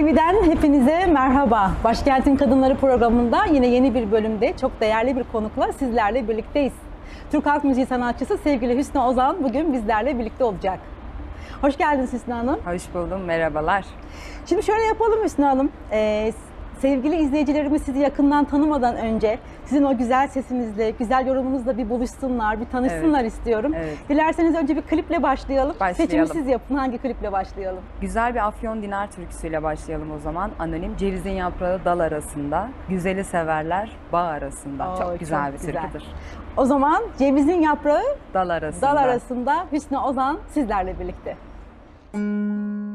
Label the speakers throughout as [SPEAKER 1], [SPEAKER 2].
[SPEAKER 1] TV'den hepinize merhaba. Başkentin Kadınları programında yine yeni bir bölümde çok değerli bir konukla sizlerle birlikteyiz. Türk Halk Müziği sanatçısı sevgili Hüsnü Ozan bugün bizlerle birlikte olacak. Hoş geldiniz Hüsnü Hanım.
[SPEAKER 2] Hoş buldum, merhabalar.
[SPEAKER 1] Şimdi şöyle yapalım Hüsnü Hanım. Ee, sevgili izleyicilerimiz sizi yakından tanımadan önce sizin o güzel sesinizle, güzel yorumunuzla bir buluşsunlar, bir tanışsınlar istiyorum.
[SPEAKER 2] evet.
[SPEAKER 1] Dilerseniz önce bir kliple başlayalım.
[SPEAKER 2] Başlayalım.
[SPEAKER 1] Seçimi siz yapın. Hangi kliple başlayalım?
[SPEAKER 2] Güzel bir Afyon Dinar türküsüyle başlayalım o zaman. Anonim Cevizin yaprağı dal arasında, güzeli severler bağ arasında.
[SPEAKER 1] Oo,
[SPEAKER 2] çok güzel
[SPEAKER 1] çok
[SPEAKER 2] bir
[SPEAKER 1] güzel.
[SPEAKER 2] türküdür.
[SPEAKER 1] O zaman cevizin yaprağı
[SPEAKER 2] Dal arasında.
[SPEAKER 1] dal arasında Hüsnü Ozan sizlerle birlikte.
[SPEAKER 3] Cevizin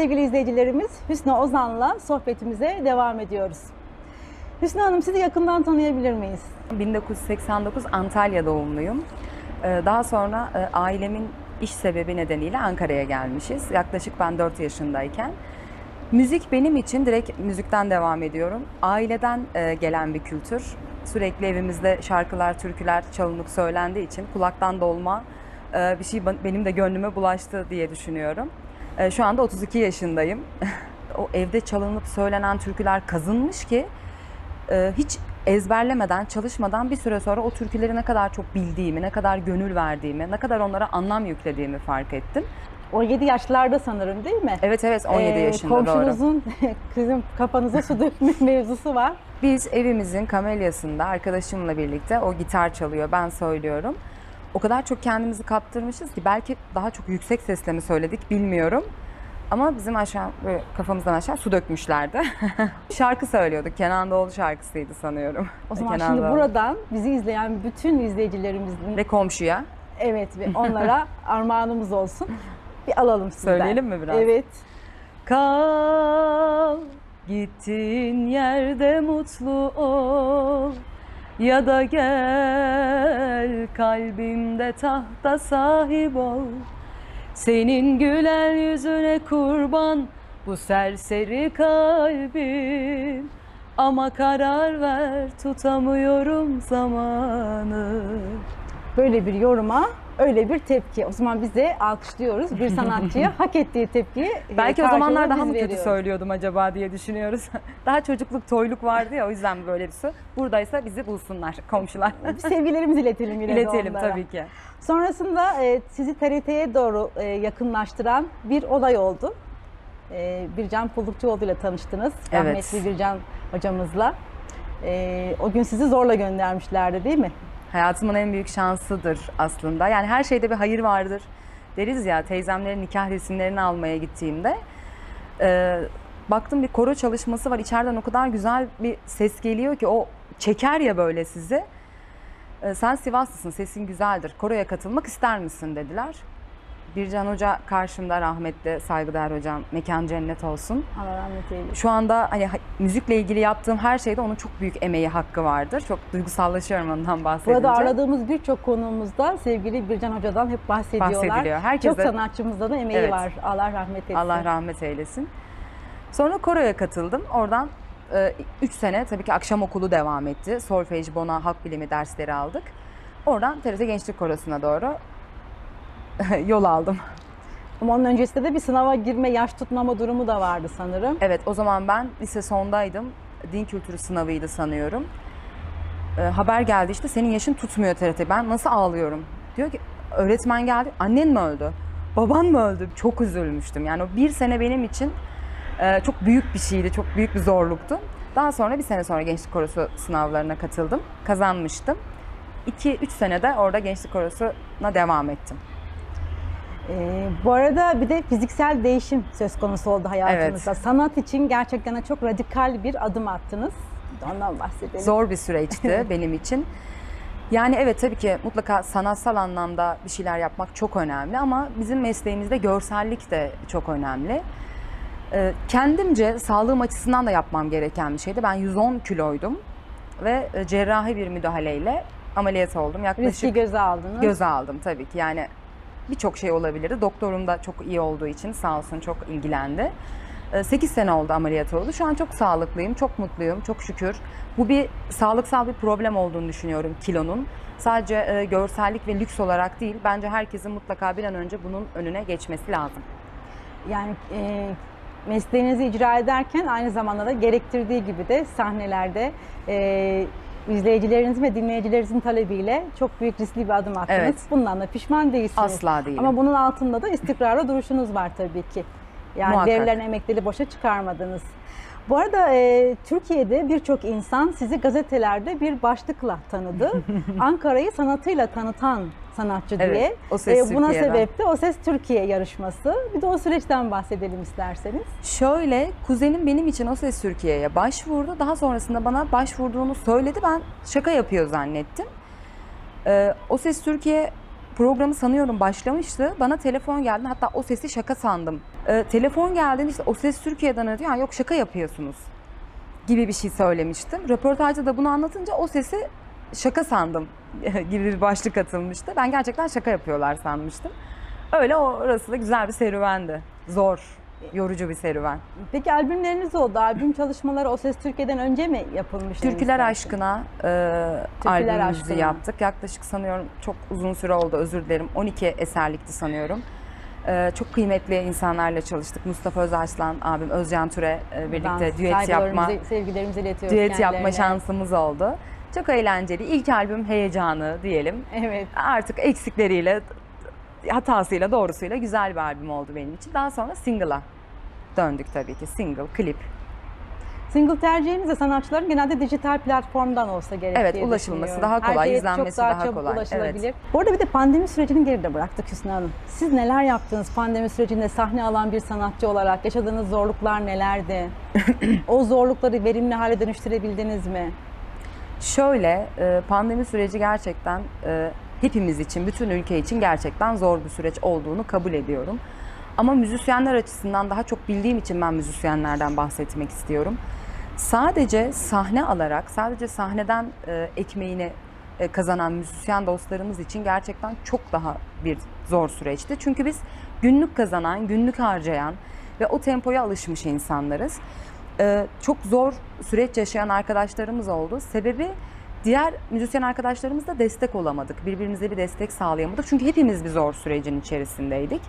[SPEAKER 1] sevgili izleyicilerimiz Hüsnü Ozan'la sohbetimize devam ediyoruz. Hüsnü Hanım sizi yakından tanıyabilir miyiz?
[SPEAKER 2] 1989 Antalya doğumluyum. Ee, Daha sonra e, ailemin iş sebebi nedeniyle Ankara'ya gelmişiz. Yaklaşık ben 4 yaşındayken. Müzik benim için direkt müzikten devam ediyorum. Aileden e, gelen bir kültür. Sürekli evimizde şarkılar, türküler çalınıp söylendiği için kulaktan dolma e, bir şey benim de gönlüme bulaştı diye düşünüyorum. E, Şu anda 32 yaşındayım. o evde çalınıp söylenen türküler kazınmış ki e, hiç ezberlemeden, çalışmadan bir süre sonra o türküleri ne kadar çok bildiğimi, ne kadar gönül verdiğimi, ne kadar onlara anlam yüklediğimi fark ettim.
[SPEAKER 1] 17 yaşlarda sanırım değil mi?
[SPEAKER 2] Evet evet 17
[SPEAKER 1] Ee,
[SPEAKER 2] yaşında doğru.
[SPEAKER 1] Komşunuzun kızım kafanıza su dökme mevzusu var.
[SPEAKER 2] Biz evimizin kamelyasında arkadaşımla birlikte o gitar çalıyor, ben söylüyorum. O kadar çok kendimizi kaptırmışız ki belki daha çok yüksek sesle mi söyledik bilmiyorum. Ama bizim aşağı böyle kafamızdan aşağı su dökmüşlerdi. Şarkı söylüyorduk. Kenan Doğulu şarkısıydı sanıyorum.
[SPEAKER 1] O zaman
[SPEAKER 2] Kenan
[SPEAKER 1] şimdi
[SPEAKER 2] Doğulu.
[SPEAKER 1] buradan bizi izleyen bütün izleyicilerimizin
[SPEAKER 2] ve komşuya
[SPEAKER 1] evet ve onlara armağanımız olsun. Bir alalım sizden.
[SPEAKER 2] Söyleyelim mi biraz?
[SPEAKER 1] Evet.
[SPEAKER 2] Kal gittiğin yerde mutlu ol ya da gel kalbimde tahta sahip ol. Senin gülen yüzüne kurban bu serseri kalbim. Ama karar ver tutamıyorum zamanı.
[SPEAKER 1] Böyle bir yoruma öyle bir tepki. O zaman biz de alkışlıyoruz bir sanatçıya hak ettiği tepkiyi. e,
[SPEAKER 2] Belki o zamanlar daha mı kötü
[SPEAKER 1] veriyoruz.
[SPEAKER 2] söylüyordum acaba diye düşünüyoruz. daha çocukluk, toyluk vardı ya o yüzden böyle bir su. Buradaysa bizi bulsunlar komşular.
[SPEAKER 1] Sevgilerimizi iletelim yine
[SPEAKER 2] İletelim
[SPEAKER 1] onlara.
[SPEAKER 2] tabii ki.
[SPEAKER 1] Sonrasında e, sizi TRT'ye doğru e, yakınlaştıran bir olay oldu. E, Bircan Pullukçuoğlu ile tanıştınız.
[SPEAKER 2] Evet.
[SPEAKER 1] Rahmetli Bircan hocamızla. E, o gün sizi zorla göndermişlerdi değil mi?
[SPEAKER 2] Hayatımın en büyük şansıdır aslında. Yani her şeyde bir hayır vardır. Deriz ya teyzemlerin nikah resimlerini almaya gittiğimde. e, baktım bir koro çalışması var. İçeriden o kadar güzel bir ses geliyor ki o çeker ya böyle sizi. E, sen Sivaslısın, sesin güzeldir. Koroya katılmak ister misin dediler. Bircan Hoca karşımda rahmetli saygıdeğer hocam. Mekan cennet olsun.
[SPEAKER 1] Allah rahmet eylesin.
[SPEAKER 2] Şu anda hani ha- müzikle ilgili yaptığım her şeyde onun çok büyük emeği hakkı vardır. Çok duygusallaşıyorum ondan bahsedince.
[SPEAKER 1] Burada aradığımız birçok konuğumuzda sevgili Bircan Hoca'dan hep bahsediyorlar.
[SPEAKER 2] Bahsediliyor. Herkes
[SPEAKER 1] Çok sanatçımızda da emeği
[SPEAKER 2] Evet.
[SPEAKER 1] var. Allah rahmet etsin.
[SPEAKER 2] Allah rahmet eylesin. Sonra koroya katıldım. Oradan 3 sene tabii ki akşam okulu devam etti. Solfej, bona, halk bilimi dersleri aldık. Oradan TRT Gençlik Korosu'na doğru yol aldım.
[SPEAKER 1] Ama onun öncesinde de bir sınava girme, yaş tutmama durumu da vardı sanırım.
[SPEAKER 2] Evet o zaman ben lise sondaydım. Din kültürü sınavıydı sanıyorum. Ee, haber geldi işte senin yaşın tutmuyor TRT. Ben nasıl ağlıyorum? Diyor ki öğretmen geldi. Annen mi öldü? Baban mı öldü? Çok üzülmüştüm. Yani o bir sene benim için e, çok büyük bir şeydi. Çok büyük bir zorluktu. Daha sonra bir sene sonra Gençlik Korosu sınavlarına katıldım. Kazanmıştım. 2-3 senede orada Gençlik Korosu'na devam ettim.
[SPEAKER 1] Ee, bu arada bir de fiziksel değişim söz konusu oldu hayatınızda.
[SPEAKER 2] Evet.
[SPEAKER 1] Sanat için gerçekten çok radikal bir adım attınız. Ondan bahsedelim.
[SPEAKER 2] Zor bir süreçti benim için. Yani evet tabii ki mutlaka sanatsal anlamda bir şeyler yapmak çok önemli ama bizim mesleğimizde görsellik de çok önemli. Ee, kendimce sağlığım açısından da yapmam gereken bir şeydi. Ben 110 kiloydum ve e, cerrahi bir müdahaleyle ameliyat oldum. Yaklaşık
[SPEAKER 1] Riski göze aldınız.
[SPEAKER 2] göze aldım tabii ki. Yani birçok şey olabilirdi. Doktorum da çok iyi olduğu için sağ olsun çok ilgilendi. 8 sene oldu ameliyat oldu. Şu an çok sağlıklıyım, çok mutluyum, çok şükür. Bu bir sağlıksal bir problem olduğunu düşünüyorum kilonun. Sadece e, görsellik ve lüks olarak değil, bence herkesin mutlaka bir an önce bunun önüne geçmesi lazım.
[SPEAKER 1] Yani e, mesleğinizi icra ederken aynı zamanda da gerektirdiği gibi de sahnelerde e, izleyicilerinizin ve dinleyicilerinizin talebiyle çok büyük riskli bir adım attınız.
[SPEAKER 2] Evet.
[SPEAKER 1] Bundan da pişman değilsiniz.
[SPEAKER 2] Asla değilim.
[SPEAKER 1] Ama bunun altında da istikrarlı duruşunuz var tabii ki. Yani
[SPEAKER 2] Muhakkak.
[SPEAKER 1] verilen emekleri boşa çıkarmadınız. Bu arada e, Türkiye'de birçok insan sizi gazetelerde bir başlıkla tanıdı. Ankara'yı sanatıyla tanıtan sanatçı
[SPEAKER 2] Evet,
[SPEAKER 1] diye.
[SPEAKER 2] O Ses
[SPEAKER 1] E, buna
[SPEAKER 2] Türkiye'den.
[SPEAKER 1] sebep de O Ses Türkiye yarışması. Bir de o süreçten bahsedelim isterseniz.
[SPEAKER 2] Şöyle, kuzenim benim için O Ses Türkiye'ye başvurdu. Daha sonrasında bana başvurduğunu söyledi. Ben şaka yapıyor zannettim. Ee, o Ses Türkiye programı sanıyorum başlamıştı. Bana telefon geldi. Hatta o sesi şaka sandım. Ee, telefon geldiğinde işte O Ses Türkiye'den aradı. Yani yok şaka yapıyorsunuz gibi bir şey söylemiştim. Röportajda da bunu anlatınca o sesi şaka sandım gibi bir başlık atılmıştı. Ben gerçekten şaka yapıyorlar sanmıştım. Öyle orası da güzel bir serüvendi. Zor, yorucu bir serüven.
[SPEAKER 1] Peki albümleriniz oldu. Albüm çalışmaları O Ses Türkiye'den önce mi yapılmıştı?
[SPEAKER 2] Türküler? Aşkına e,
[SPEAKER 1] Türküler
[SPEAKER 2] albümümüzü
[SPEAKER 1] Aşkına.
[SPEAKER 2] yaptık. Yaklaşık sanıyorum çok uzun süre oldu özür dilerim. 12 eserlikti sanıyorum. E, çok kıymetli insanlarla çalıştık. Mustafa Özarslan abim, Özcan Türe e, birlikte
[SPEAKER 1] Ben
[SPEAKER 2] düet yapma,
[SPEAKER 1] saygılarımızı, sevgilerimizi iletiyoruz
[SPEAKER 2] düet yapma
[SPEAKER 1] kendilerine.
[SPEAKER 2] şansımız oldu. Çok eğlenceli. İlk albüm heyecanı diyelim.
[SPEAKER 1] Evet.
[SPEAKER 2] Artık eksikleriyle hatasıyla doğrusuyla güzel bir albüm oldu benim için. Daha sonra single'a döndük tabii ki. Single, klip.
[SPEAKER 1] Single tercihiniz de sanatçıların genelde dijital platformdan olsa gerek
[SPEAKER 2] Evet,
[SPEAKER 1] diye
[SPEAKER 2] ulaşılması daha kolay,
[SPEAKER 1] Her şey
[SPEAKER 2] izlenmesi
[SPEAKER 1] çok daha,
[SPEAKER 2] daha
[SPEAKER 1] çabuk
[SPEAKER 2] kolay,
[SPEAKER 1] ulaşılabilir.
[SPEAKER 2] evet.
[SPEAKER 1] Bu arada bir de pandemi sürecini geride bıraktık Hüsnü Hanım. Siz neler yaptınız pandemi sürecinde sahne alan bir sanatçı olarak? Yaşadığınız zorluklar nelerdi? o zorlukları verimli hale dönüştürebildiniz mi?
[SPEAKER 2] Şöyle, e, pandemi süreci gerçekten e, hepimiz için, bütün ülke için gerçekten zor bir süreç olduğunu kabul ediyorum. Ama müzisyenler açısından daha çok bildiğim için ben müzisyenlerden bahsetmek istiyorum. Sadece sahne alarak, sadece sahneden e, ekmeğini e, kazanan müzisyen dostlarımız için gerçekten çok daha bir zor süreçti. Çünkü biz günlük kazanan, günlük harcayan ve o tempoya alışmış insanlarız. Ee, çok zor süreç yaşayan arkadaşlarımız oldu. Sebebi diğer müzisyen arkadaşlarımızla destek olamadık. Birbirimize bir destek sağlayamadık. Çünkü hepimiz bir zor sürecin içerisindeydik.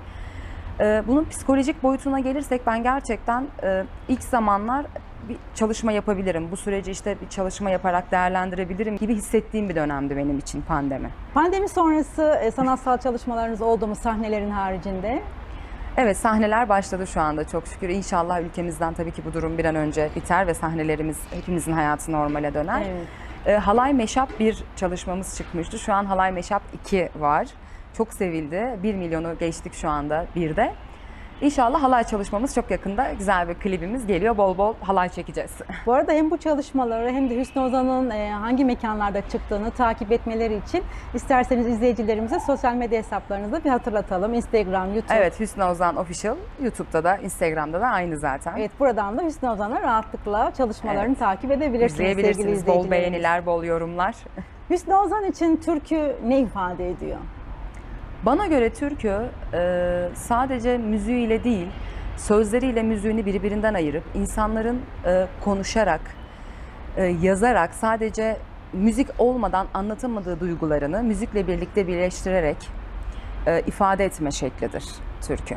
[SPEAKER 2] Ee, bunun psikolojik boyutuna gelirsek ben gerçekten e, ilk zamanlar bir çalışma yapabilirim. Bu süreci işte bir çalışma yaparak değerlendirebilirim gibi hissettiğim bir dönemdi benim için pandemi.
[SPEAKER 1] Pandemi sonrası e, sanatsal çalışmalarınız oldu mu sahnelerin haricinde?
[SPEAKER 2] Evet sahneler başladı şu anda çok şükür. İnşallah ülkemizden tabii ki bu durum bir an önce biter ve sahnelerimiz hepimizin hayatı normale döner.
[SPEAKER 1] Evet.
[SPEAKER 2] E, Halay Meşap 1 çalışmamız çıkmıştı. Şu an Halay Meşap 2 var. Çok sevildi. 1 milyonu geçtik şu anda bir de. İnşallah halay çalışmamız çok yakında güzel bir klibimiz geliyor. Bol bol halay çekeceğiz.
[SPEAKER 1] Bu arada hem bu çalışmaları hem de Hüsnü Ozan'ın e, hangi mekanlarda çıktığını takip etmeleri için isterseniz izleyicilerimize sosyal medya hesaplarınızı bir hatırlatalım. Instagram, YouTube.
[SPEAKER 2] Evet Hüsnü Ozan Official. YouTube'da da Instagram'da da aynı zaten.
[SPEAKER 1] Evet buradan da Hüsnü Ozan'a rahatlıkla çalışmalarını takip edebilirsiniz sevgili
[SPEAKER 2] İzleyebilirsiniz. Bol
[SPEAKER 1] izleyicilerimiz.
[SPEAKER 2] beğeniler, bol yorumlar.
[SPEAKER 1] Hüsnü Ozan için türkü ne ifade ediyor?
[SPEAKER 2] Bana göre türkü e, sadece müziğiyle değil, sözleriyle müziğini birbirinden ayırıp insanların e, konuşarak, e, yazarak sadece müzik olmadan anlatamadığı duygularını müzikle birlikte birleştirerek e, ifade etme şeklidir türkü.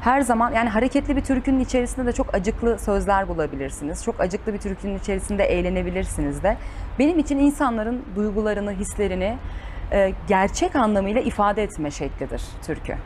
[SPEAKER 2] Her zaman yani hareketli bir türkünün içerisinde de çok acıklı sözler bulabilirsiniz. Çok acıklı bir türkünün içerisinde eğlenebilirsiniz de. Benim için insanların duygularını, hislerini gerçek anlamıyla ifade etme şeklidir türkü.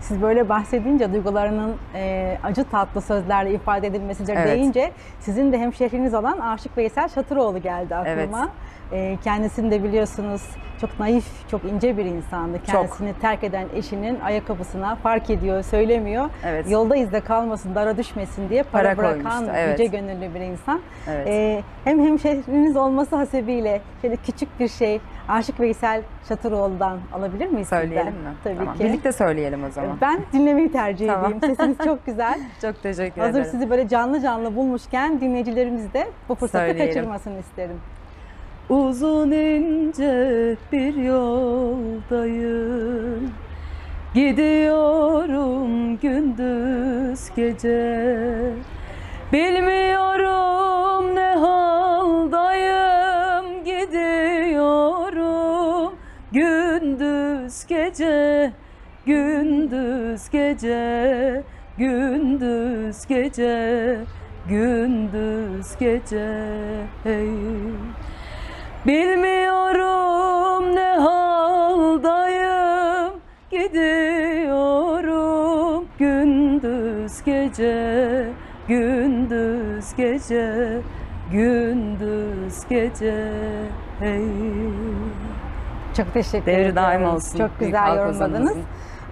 [SPEAKER 1] Siz böyle bahsedince duygularının e, acı tatlı sözlerle ifade edilmesidir
[SPEAKER 2] Evet.
[SPEAKER 1] deyince sizin de hemşehriniz olan Aşık Veysel Şatıroğlu geldi aklıma. E, kendisini de biliyorsunuz çok naif, çok ince bir insandı. Kendisini terk eden eşinin ayakkabısına fark ediyor, söylemiyor.
[SPEAKER 2] Evet.
[SPEAKER 1] Yolda izde kalmasın, dara düşmesin diye para,
[SPEAKER 2] Para
[SPEAKER 1] bırakan
[SPEAKER 2] koymuştu, evet.
[SPEAKER 1] yüce gönüllü bir insan.
[SPEAKER 2] Evet.
[SPEAKER 1] E, hem hemşehriniz olması hasebiyle şöyle küçük bir şey Aşık Veysel Şatıroğlu'dan alabilir miyiz sizden?
[SPEAKER 2] Söyleyelim mi?
[SPEAKER 1] Tabii
[SPEAKER 2] Tamam.
[SPEAKER 1] ki.
[SPEAKER 2] Birlikte söyleyelim o zaman.
[SPEAKER 1] Ben dinlemeyi tercih
[SPEAKER 2] Tamam.
[SPEAKER 1] edeyim. Sesiniz çok güzel.
[SPEAKER 2] Çok teşekkür
[SPEAKER 1] Hazır
[SPEAKER 2] ederim.
[SPEAKER 1] sizi böyle canlı canlı bulmuşken dinleyicilerimiz de bu fırsatı
[SPEAKER 2] Söyleyelim.
[SPEAKER 1] kaçırmasını isterim.
[SPEAKER 2] Uzun ince bir yoldayım Gidiyorum gündüz gece Bilmiyorum ne haldayım Gidiyorum gündüz gece Gündüz gece Gündüz gece Gündüz gece hey. Bilmiyorum ne haldayım Gidiyorum gündüz gece Gündüz gece Gündüz gece hey.
[SPEAKER 1] Çok teşekkür
[SPEAKER 2] Devri
[SPEAKER 1] ederim.
[SPEAKER 2] daim olsun.
[SPEAKER 1] Çok güzel yorumladınız.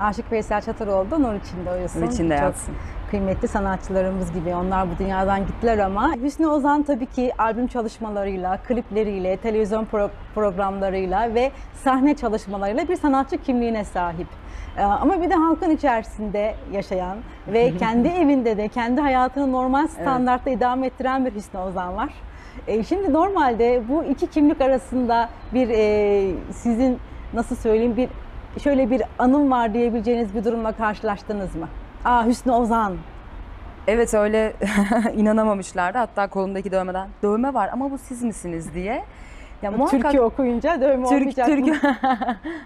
[SPEAKER 1] Aşık Veysel Çatıroğlu da nur içinde uyusun.
[SPEAKER 2] Nur içinde
[SPEAKER 1] Çok
[SPEAKER 2] yatsın.
[SPEAKER 1] kıymetli sanatçılarımız gibi onlar bu dünyadan gittiler ama Hüsnü Ozan tabii ki albüm çalışmalarıyla, klipleriyle, televizyon pro- programlarıyla ve sahne çalışmalarıyla bir sanatçı kimliğine sahip. Ee, Ama bir de halkın içerisinde yaşayan ve kendi evinde de kendi hayatını normal standartta idame ettiren bir Hüsnü Ozan var. E, Şimdi normalde bu iki kimlik arasında bir e, sizin nasıl söyleyeyim bir şöyle bir anım var diyebileceğiniz bir durumla karşılaştınız mı? Aa Hüsnü Ozan.
[SPEAKER 2] Evet öyle inanamamışlardı. Hatta kolumdaki dövmeden dövme var ama bu siz misiniz diye. Ya
[SPEAKER 1] Türkü okuyunca dövme
[SPEAKER 2] Türk,
[SPEAKER 1] olmayacak
[SPEAKER 2] Türk
[SPEAKER 1] mı?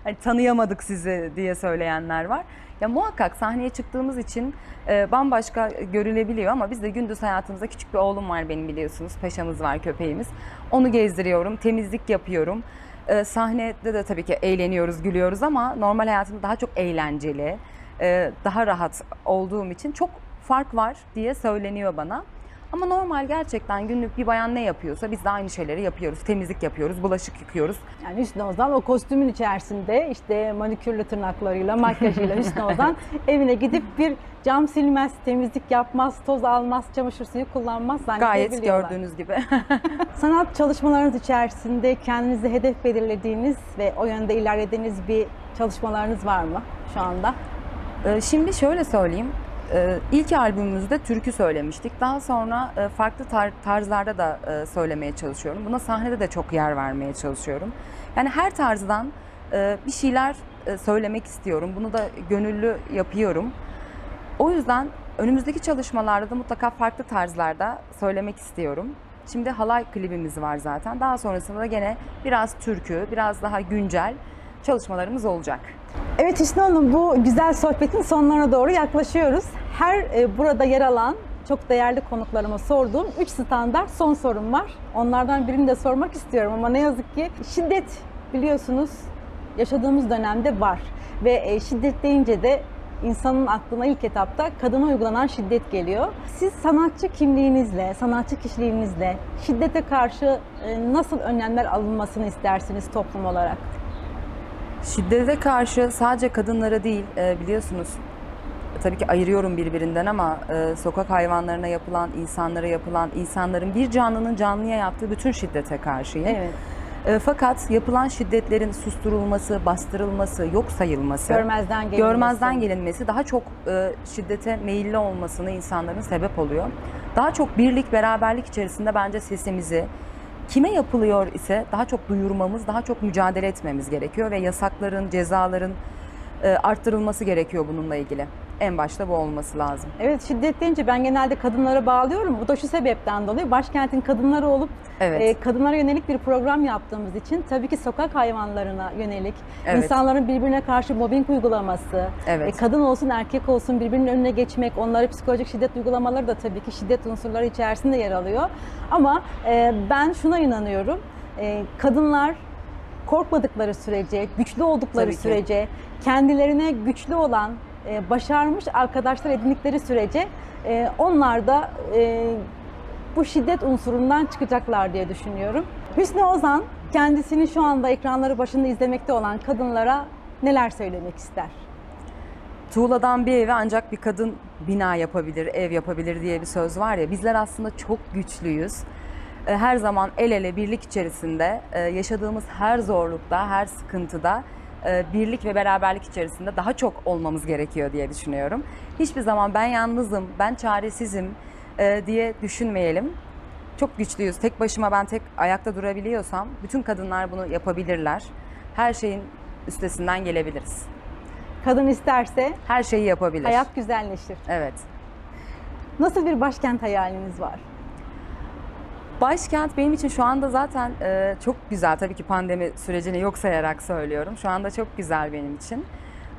[SPEAKER 2] hani tanıyamadık sizi diye söyleyenler var. Ya muhakkak sahneye çıktığımız için e, bambaşka görülebiliyor ama biz de gündüz hayatımızda küçük bir oğlum var benim biliyorsunuz. Paşamız var köpeğimiz. Onu gezdiriyorum, temizlik yapıyorum. E, sahnede de tabii ki eğleniyoruz, gülüyoruz ama normal hayatımda daha çok eğlenceli, e, daha rahat olduğum için çok fark var diye söyleniyor bana. Ama normal gerçekten günlük bir bayan ne yapıyorsa biz de aynı şeyleri yapıyoruz. Temizlik yapıyoruz, bulaşık yıkıyoruz.
[SPEAKER 1] Yani Hüsnü Ozan o kostümün içerisinde işte manikürlü tırnaklarıyla, makyajıyla Hüsnü Ozan evine gidip bir cam silmez, temizlik yapmaz, toz almaz, çamaşır suyu kullanmaz
[SPEAKER 2] Gayet gördüğünüz gibi.
[SPEAKER 1] Sanat çalışmalarınız içerisinde kendinize hedef belirlediğiniz ve o yönde ilerlediğiniz bir çalışmalarınız var mı şu anda?
[SPEAKER 2] Ee, Şimdi şöyle söyleyeyim. Ee, İlk albümümüzde türkü söylemiştik. Daha sonra e, farklı tar- tarzlarda da e, söylemeye çalışıyorum. Buna sahnede de çok yer vermeye çalışıyorum. Yani her tarzdan e, bir şeyler söylemek istiyorum. Bunu da gönüllü yapıyorum. O yüzden önümüzdeki çalışmalarda da mutlaka farklı tarzlarda söylemek istiyorum. Şimdi halay klibimiz var zaten. Daha sonrasında da gene biraz türkü, biraz daha güncel çalışmalarımız olacak.
[SPEAKER 1] Evet Hüsnü Hanım bu güzel sohbetin sonlarına doğru yaklaşıyoruz. Her e, burada yer alan çok değerli konuklarıma sorduğum 3 standart son sorum var. Onlardan birini de sormak istiyorum ama ne yazık ki şiddet biliyorsunuz yaşadığımız dönemde var. Ve e, şiddet deyince de insanın aklına ilk etapta kadına uygulanan şiddet geliyor. Siz sanatçı kimliğinizle, sanatçı kişiliğinizle şiddete karşı e, nasıl önlemler alınmasını istersiniz toplum olarak?
[SPEAKER 2] Şiddete karşı sadece kadınlara değil e, biliyorsunuz tabii ki ayırıyorum birbirinden ama e, sokak hayvanlarına yapılan, insanlara yapılan, insanların bir canlının canlıya yaptığı bütün şiddete karşıyım.
[SPEAKER 1] Evet.
[SPEAKER 2] E, fakat yapılan şiddetlerin susturulması, bastırılması, yok sayılması,
[SPEAKER 1] Görmezden gelinmesi.
[SPEAKER 2] görmezden gelinmesi daha çok e, şiddete meyilli olmasını insanların sebep oluyor. Daha çok birlik, beraberlik içerisinde bence sesimizi kime yapılıyor ise daha çok duyurmamız, daha çok mücadele etmemiz gerekiyor ve yasakların, cezaların e, arttırılması gerekiyor bununla ilgili. En başta bu olması lazım.
[SPEAKER 1] Evet şiddet deyince ben genelde kadınlara bağlıyorum. Bu da şu sebepten dolayı başkentin kadınları olup
[SPEAKER 2] Evet.
[SPEAKER 1] e, kadınlara yönelik bir program yaptığımız için tabii ki sokak hayvanlarına yönelik
[SPEAKER 2] Evet.
[SPEAKER 1] insanların birbirine karşı mobbing uygulaması,
[SPEAKER 2] Evet.
[SPEAKER 1] e, kadın olsun erkek olsun birbirinin önüne geçmek, onlara psikolojik şiddet uygulamaları da tabii ki şiddet unsurları içerisinde yer alıyor. Ama e, ben şuna inanıyorum. E, kadınlar korkmadıkları sürece, güçlü oldukları
[SPEAKER 2] Tabii ki.
[SPEAKER 1] sürece, kendilerine güçlü olan, başarmış arkadaşlar edindikleri sürece e, onlar da e, bu şiddet unsurundan çıkacaklar diye düşünüyorum. Hüsnü Ozan kendisini şu anda ekranları başında izlemekte olan kadınlara neler söylemek ister?
[SPEAKER 2] Tuğladan bir eve ancak bir kadın bina yapabilir, ev yapabilir diye bir söz var ya. Bizler aslında çok güçlüyüz. E, Her zaman el ele birlik içerisinde e, yaşadığımız her zorlukta, her sıkıntıda e, birlik ve beraberlik içerisinde daha çok olmamız gerekiyor diye düşünüyorum. Hiçbir zaman ben yalnızım, ben çaresizim e, diye düşünmeyelim. Çok güçlüyüz. Tek başıma ben tek ayakta durabiliyorsam bütün kadınlar bunu yapabilirler. Her şeyin üstesinden gelebiliriz.
[SPEAKER 1] Kadın isterse
[SPEAKER 2] Her şeyi yapabilir.
[SPEAKER 1] hayat güzelleşir.
[SPEAKER 2] Evet.
[SPEAKER 1] Nasıl bir başkent hayaliniz var?
[SPEAKER 2] Başkent benim için şu anda zaten e, çok güzel. Tabii ki pandemi sürecini yok sayarak söylüyorum. Şu anda çok güzel benim için.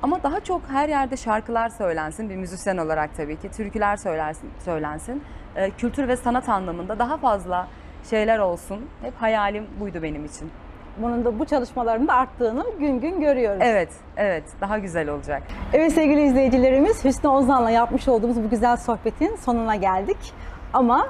[SPEAKER 2] Ama daha çok her yerde şarkılar söylensin. Bir müzisyen olarak tabii ki. Türküler söylensin. söylensin. E, kültür ve sanat anlamında daha fazla şeyler olsun. Hep hayalim buydu benim için.
[SPEAKER 1] Bunun da bu çalışmaların da arttığını gün gün görüyoruz.
[SPEAKER 2] Evet, evet. Daha güzel olacak.
[SPEAKER 1] Evet sevgili izleyicilerimiz Hüsnü Ozan'la yapmış olduğumuz bu güzel sohbetin sonuna geldik. Ama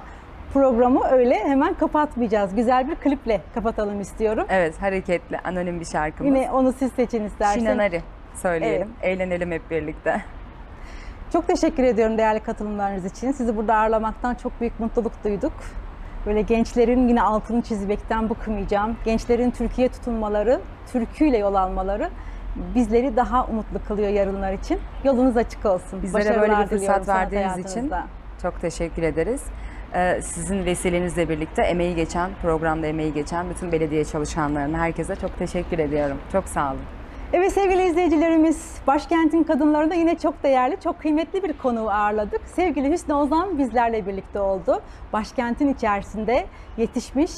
[SPEAKER 1] programı öyle hemen kapatmayacağız. Güzel bir kliple kapatalım istiyorum.
[SPEAKER 2] Evet, hareketli, anonim bir şarkımız.
[SPEAKER 1] Yine onu siz seçin isterseniz.
[SPEAKER 2] Şinanari söyleyelim. Eğlenelim hep birlikte.
[SPEAKER 1] Çok teşekkür ediyorum değerli katılımlarınız için. Sizi burada ağırlamaktan çok büyük mutluluk duyduk. Böyle gençlerin yine altını çizmekten bıkmayacağım. Gençlerin Türkiye tutunmaları, türküyle yol almaları bizleri daha umutlu kılıyor yarınlar için. Yolunuz açık olsun.
[SPEAKER 2] Bizlere
[SPEAKER 1] Başarılar
[SPEAKER 2] böyle bir fırsat verdiğiniz için çok teşekkür ederiz. Ee, Sizin vesilenizle birlikte emeği geçen, programda emeği geçen bütün belediye çalışanlarına, herkese çok teşekkür ediyorum. Çok sağ olun.
[SPEAKER 1] Evet sevgili izleyicilerimiz, başkentin kadınlarında yine çok değerli, çok kıymetli bir konuğu ağırladık. Sevgili Hüsnü Ozan bizlerle birlikte oldu. Başkentin içerisinde yetişmiş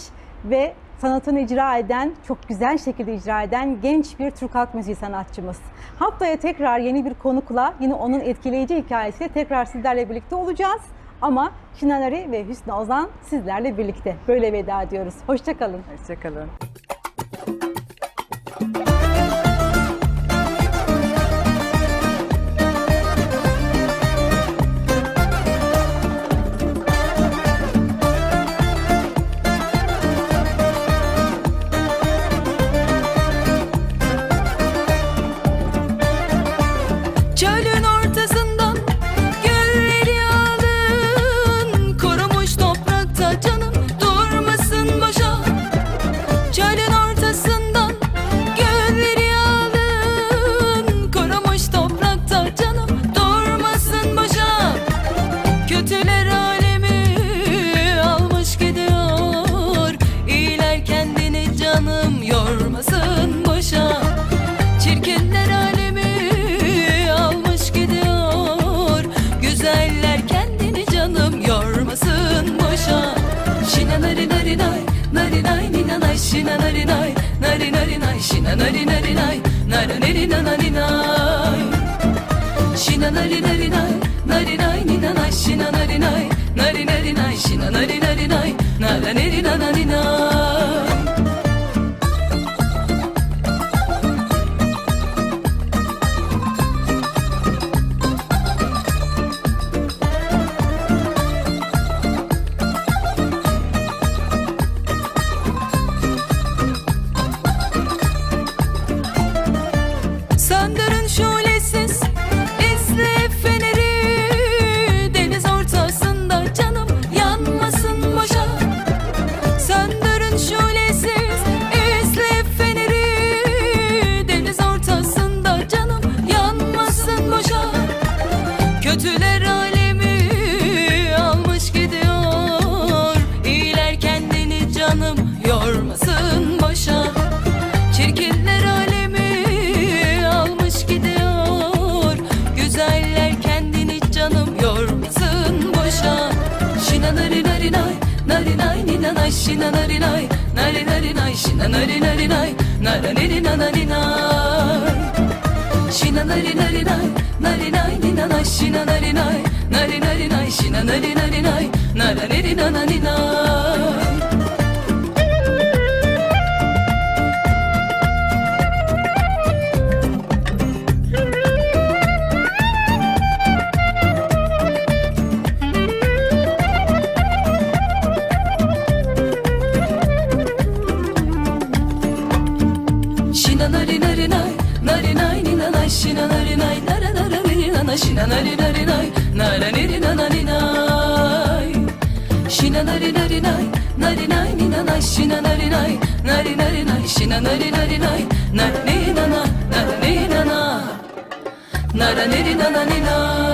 [SPEAKER 1] ve sanatını icra eden, çok güzel şekilde icra eden genç bir Türk halk müziği sanatçımız. Haftaya tekrar yeni bir konukla, yine onun etkileyici hikayesiyle tekrar sizlerle birlikte olacağız. Ama Şinanari ve Hüsnü Ozan sizlerle birlikte. Böyle veda ediyoruz. Hoşçakalın.
[SPEAKER 2] Hoşçakalın.
[SPEAKER 3] Shina nari nay nari nari nay shina nari nari nay nara nari na nari nay shina nari nari nay nari nay ni na nay shina nari nay nari nari nay shina nari nari nay nara nari na nari nay Nay. Nina nay şina nari nay. Nara nari na nari nay. Nari nay Nara nari na nari nay nari na nai, shina nari nari nai, nara niri na nari nai. Shina nari nari nai, nari nai ni na nai, shina nari nari nari nai, shina nari nari nai, nara ni na na, nara ni na na, nara niri na na ni na.